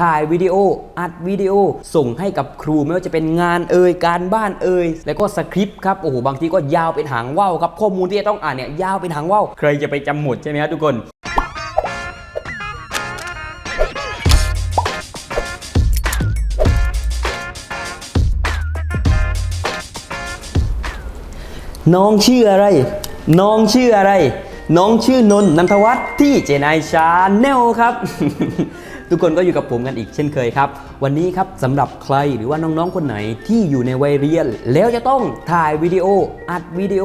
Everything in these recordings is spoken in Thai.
ถ่ายวิดีโอ อัดวิดีโอ ส่งให้กับครูไม่ว่าจะเป็นงานเอ่ยการบ้านเอ่ยแล้วก็สคริปต์ครับโอ้โหบางทีก็ยาวเป็นหางว่าวครับข้อมูลที่จะต้องอ่านเนี่ยยาวเป็นหางว่าวใครจะไปจำหมดใช่ไหมครับทุกคนน้องชื่ออะไร น้องชื่ออะไร น้องชื่อนนท์นันทวัฒน์ที่เจนายชาแนลครับ ทุกคนก็อยู่กับผมกันอีกเช่นเคยครับ วันนี้ครับสำหรับใครหรือว่าน้องๆคนไหนที่อยู่ในวัยเรียน แล้วจะต้องถ่ายวิดีโออัดวิดีโอ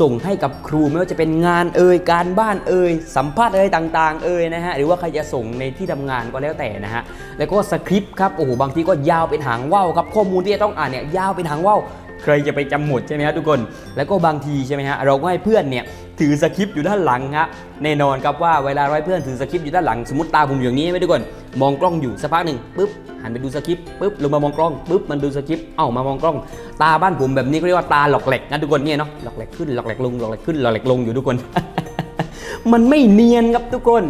ส่งให้กับครูไม่ว่าจะเป็นงานเอ่ยการบ้านเอ่ยสัมภาษณ์เอะไรต่าง ๆ เอ่ยนะฮะหรือว่าใครจะส่งในที่ทำงานก็แล้วแต่นะฮะแล้วก็สคริปต์ครับโอ้โหบางทีก็ยาวเป็นหางว่าวครับข้อมูลที่จะต้องอ่านเนี่ยยาวเป็นหางว่าวใครจะไปจำหมดใช่ไหมฮะทุกคน แล้วก็บางทีใช่ไหมฮะเราก็ให้เพื่อนเนี่ย ถือสคริปต์อยู่ด้านหลังฮะแน่นอนครับว่าเวลาราให้เพื่อนถือสคริปต์อยู่ด้านหลังสมมติตาผมอยู่อย่างนี้ใช่ทุกคนมองกล้องอยู่สักพักหนึ่งปุ๊บหันไปดูสคริปต์ปุ๊บลงมามองกล้องปุ๊บมันดูสคริปต์เอ้ามามองกล้อง ตาบ้านผมแบบนี้เขาเรียกว่าตาหลอกแหลกนะทุกคนเนี่ยเนาะหลอกแหลกขึ้นหลอกแหลกลงหลอกแหลกขึ้นหลอกแหลกลงอยู่ทุกคน มันไม่เนียนครับทุกคน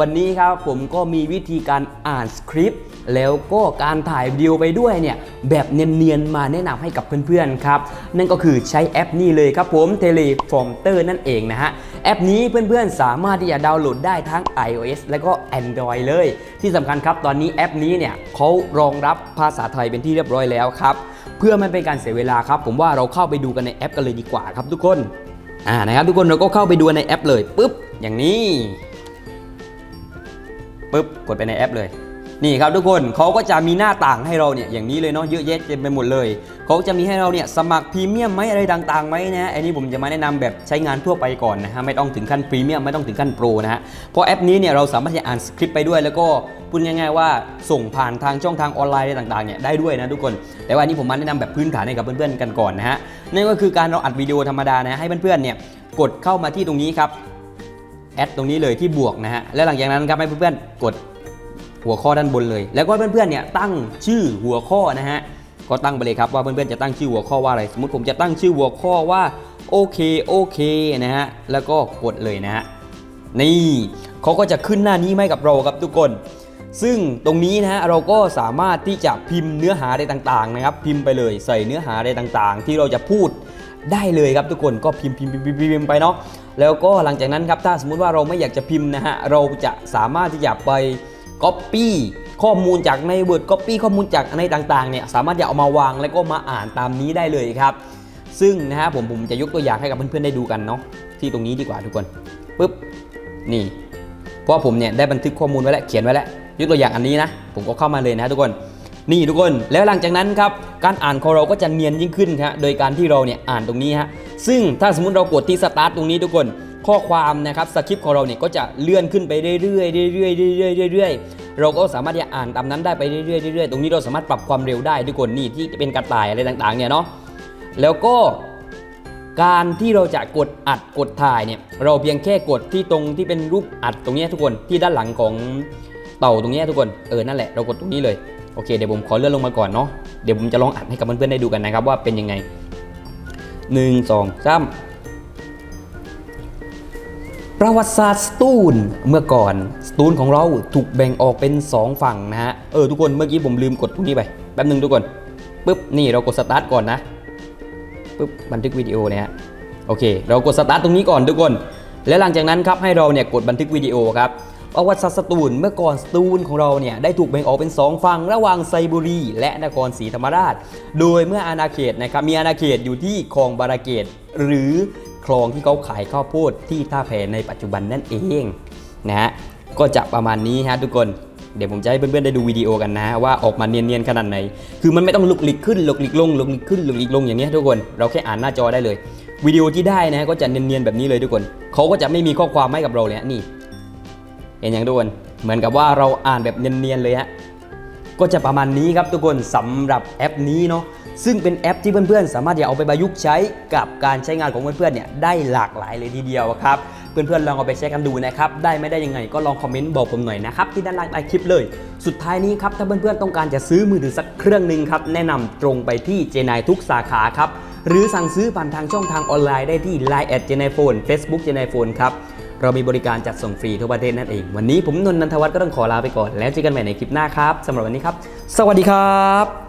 วันนี้ครับผมก็มีวิธีการอ่านสคริปต์ แล้วก็การถ่ายวิดีโอไปด้วยเนี่ยแบบเนียนๆมาแนะนำให้กับเพื่อนๆครับ นั่นก็คือใช้แอปนี้เลยครับผม Teleprompter นั่นเองนะฮะ แอปนี้เพื่อนๆสามารถที่จะดาวน์โหลดได้ทั้ง iOS และก็ Android เลย ที่สำคัญครับตอนนี้แอปนี้เนี่ยเขารองรับภาษาไทยเป็นที่เรียบร้อยแล้วครับเพื่อไม่เป็นการเสียเวลาครับ ผมว่าเราเข้าไปดูกันในแอปกันเลยดีกว่าครับทุกคนอ่านะครับทุกคนเราก็เข้าไปดูในแอปเลยปุ๊บอย่างนี้ปุ๊บกดไปในแอปเลย นี่ครับทุกคนเขาก็จะมีหน้าต่างให้เราเนี่ยอย่างนี้เลยเนาะเยอะแยะเต็มไปหมดเลยเขาจะมีให้เราเนี่ยสมัครพรีเมียมไหมอะไรต่างๆไหมนะอันนี้ผมจะมาแนะนำแบบใช้งานทั่วไปก่อนนะฮะไม่ต้องถึงขั้นพรีเมียมไม่ต้องถึงขั้นโปรนะฮะเพราะแอปนี้เนี่ยเราสามารถจะอ่านสคริปต์ไปด้วย แล้วก็พูดง่ายๆว่าส่งผ่านทางช่องทางออนไลน์อะไรต่างๆเนี่ยได้ด้วยนะทุกคน แต่ว่าอันนี้ผมมาแนะนำแบบพื้นฐานให้กับเพื่อนๆกันก่อนนะฮะนั่นก็คือการเราอัดวิดีโอธรรมดานะให้เพื่อนๆเนี่ยกดเข้ามาที่ตรงนี้ครับแอดตรงนี้เลยที่บวกนะฮะแล้วหลังจากนั้นครับให้เพื่อนๆกด หัวข้อด้านบนเลย แล้วก็เพื่อนๆเนี่ยตั้งชื่อหัวข้อนะฮะก็ตั้งไปเลยครับว่าเพื่อนๆจะตั้งชื่อหัวข้อว่าอะไร สมมติผมจะตั้งชื่อหัวข้อว่าโอเคโอเคนะฮะแล้วก็กดเลยนะฮะนี่เขาก็จะขึ้นหน้านี้มาให้กับเราครับทุกคน ซึ่งตรงนี้นะฮะเราก็สามารถที่จะพิมพ์เนื้อหาอะไรต่างๆนะครับ พิมพ์ไปเลยใส่เนื้อหาอะไรต่างๆ ที่เราจะพูดได้เลยครับทุกคนก็พิมพ์พิมพ์พิมพ์พิมพ์พิมพ์ไปเนาะแล้วก็หลังจากนั้นครับถ้าสมมุติว่าเราไม่อยากจะพิมพ์นะฮะเราจะสามารถที่จะไป Copy ข้อมูลจากใน Word Copy ข้อมูลจากในต่างๆเนี่ยสามารถจะเอามาวางแล้วก็มาอ่านตามนี้ได้เลยครับ ซึ่งนะฮะผมผมจะยกตัวอย่างให้กับเพื่อนๆได้ดูกันเนาะที่ตรงนี้ดีกว่าทุกคนปุ๊บนี่เพราะผมเนี่ยได้บันทึกข้อมูลไว้แล้วเขียนไว้แล้วยกตัวอย่างอันนี้นะผมก็เข้ามาเลยนะทุกคนนี่ทุกคนแล้วหลังจากนั้นครับการอ่านของเราก็จะเนียนยิ่งขึ้นครับโดยการที่เราเนี่ยอ่านตรงนี้ฮะซึ่งถ้าสมมติเรากดที่สตาร์ทตรงนี้ทุกคน ข้อความนะครับสคริปต์ของเราเนี่ยก็จะเลื่อนขึ้นไปเรื่อยๆเรื่อยๆเรื่อยๆเรื่อยๆเราก็สามารถที่จะอ่านตามนั้นได้ไปเรื่อยๆเรื่อยๆตรงนี้เราสามารถปรับความเร็วได้ทุกคนนี่ที่เป็นกระต่ายอะไรต่างๆเนี่ยเนาะแล้วก็การที่เราจะกดอัดกดถ่ายเนี่ยเราเพียงแค่กดที่ตรงที่เป็นรูปอัดตรงนี้ทุกคนที่ด้านหลังของเต่าตรงนี้ทุกคนเออนั่นแหละเรากดตรงนี้เลยโอเคเดี๋ยวผมขอเลื่อนลงมาก่อนเนาะเดี๋ยวผมจะลองอัดให้กับเพื่อนๆได้ดูกันนะครับว่าเป็นยังไงหนึ่งสองสาม ประวัติศาสตร์สตูลเมื่อก่อนสตูลของเราถูกแบ่งออกเป็น 2 ฝั่งนะฮะ เออทุกคนเมื่อกี้ผมลืมกดตรงนี้ไป แป๊บนึงทุกคนปุ๊บนี่เรากดสตาร์ทก่อนนะปุ๊บบันทึกวิดีโอเนี่ยฮะโอเค เรากดสตาร์ทตรงนี้ก่อนทุกคน และหลังจากนั้นครับให้เราเนี่ยกดบันทึกวิดีโอครับประวัติศาสตร์สตูลเมื่อก่อนสตูลของเราเนี่ยได้ถูกแบ่งออกเป็น 2 ฝั่งระหว่างไซบุรี และนครศรีธรรมราช โดยเมื่ออาณาเขตนะครับมีอาณาเขตอยู่ที่คลองบาราเกตหรือ คลองที่เขาขายข้าวโพดที่ท่าแพในปัจจุบันนั่นเองนะฮะก็จะประมาณนี้ฮะทุกคนเดี๋ยวผมจะให้เพื่อนๆได้ดูวิดีโอกันนะว่าออกมาเนียนๆขนาดไหน คือมันไม่ต้องลุกลิกขึ้นลุกลิกลงลุกลิกขึ้นลุกลิกลงอย่างนี้ทุกคน เราแค่อ่านหน้าจอได้เลย วิดีโอที่ได้นะก็จะเนียนๆแบบนี้เลยทุกคน เขาก็จะไม่มีข้อความให้กับเราเลยนี่ เห็นอย่างทุกคน เหมือนกับว่าเราอ่านแบบเนียนๆเลยฮะ ก็จะประมาณนี้ครับทุกคนสำหรับแอปนี้เนาะซึ่งเป็นแอปที่เพื่อนๆ สามารถจะเอาไปประยุกต์ใช้กับการใช้งานของเพื่อนๆเนี่ยได้หลากหลายเลยทีเดียวครับเพื่อนๆลองเอาไปใช้กันดูนะครับได้ไม่ได้ยังไงก็ลองคอมเมนต์บอกผมหน่อยนะครับที่ด้านล่างใต้คลิปเลย สุดท้ายนี้ครับถ้าเพื่อนๆต้องการจะซื้อมือถือสักเครื่องหนึ่งครับแนะนำตรงไปที่เจนายทุกสาขาครับหรือสั่งซื้อผ่านทางช่องทางออนไลน์ได้ที่ Line แอดเจนายโฟน Facebook เจนายโฟนครับ เรามีบริการจัดส่งฟรีทั่วประเทศนั่นเอง วันนี้ผมนนท์นันทวัฒน์ก็ต้องขอลาไปก่อน แล้วเจอกันใหม่ในคลิปหน้าครับสำหรับวันนี้ครับ สวัสดีครับ